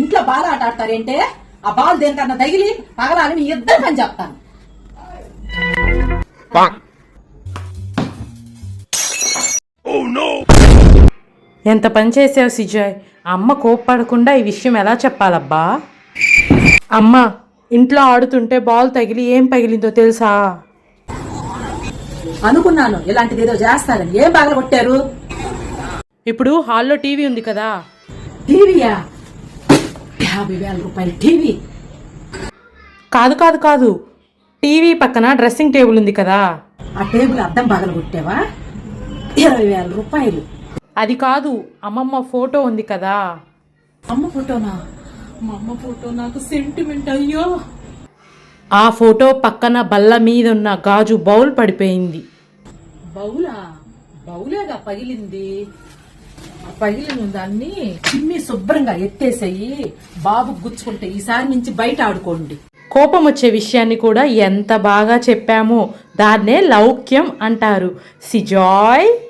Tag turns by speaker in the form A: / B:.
A: ఇంట్లో బాల్ ఆట ఆడతారేంటే? ఆ బాల్ దేనికన్నా తగిలి పగలాలి మీ ఇద్దరు పని చెప్తాను.
B: ఎంత పని చేసావు సిజాయ్? అమ్మ కోప్పడకుండా ఈ విషయం ఎలా చెప్పాలబ్బా? అమ్మ ఇంట్లో ఆడుతుంటే బాల్ తగిలి ఏం పగిలిందో తెలుసా?
A: అనుకున్నాను ఇలాంటిది ఏదో చేస్తారని. ఏం బాగా కొట్టారు?
B: ఇప్పుడు హాల్లో టీవీ ఉంది కదా.
A: టీవీయా? యాభై వేల రూపాయల టీవీ.
B: కాదు కాదు కాదు. టీవీ పక్కన డ్రెస్సింగ్ టేబుల్ ఉంది కదా.
A: ఆ టేబుల్ అద్దం పగల కొట్టావా ఇరవై వేల రూపాయలు.
B: అది కాదు అమ్మమ్మ ఫోటో ఉంది కదా.
A: అమ్మ ఫోటోనా? మా అమ్మ ఫోటో నాకు సెంటిమెంట్ అయ్యో.
B: ఆ ఫోటో పక్కన బల్ల మీద ఉన్న గాజు బౌల్ పడిపోయింది.
A: బౌలా? బౌలేగా పగిలింది. పగిలిన దాన్ని చిమ్మి శుభ్రంగా ఎత్తేసేయి. బాబు గుచ్చుకుంటే ఈసారి నుంచి బయట ఆడుకోండి.
B: కోపం వచ్చే విషయాన్ని కూడా ఎంత బాగా చెప్పామో. దాన్నే లౌక్యం అంటారు. సిజాయ్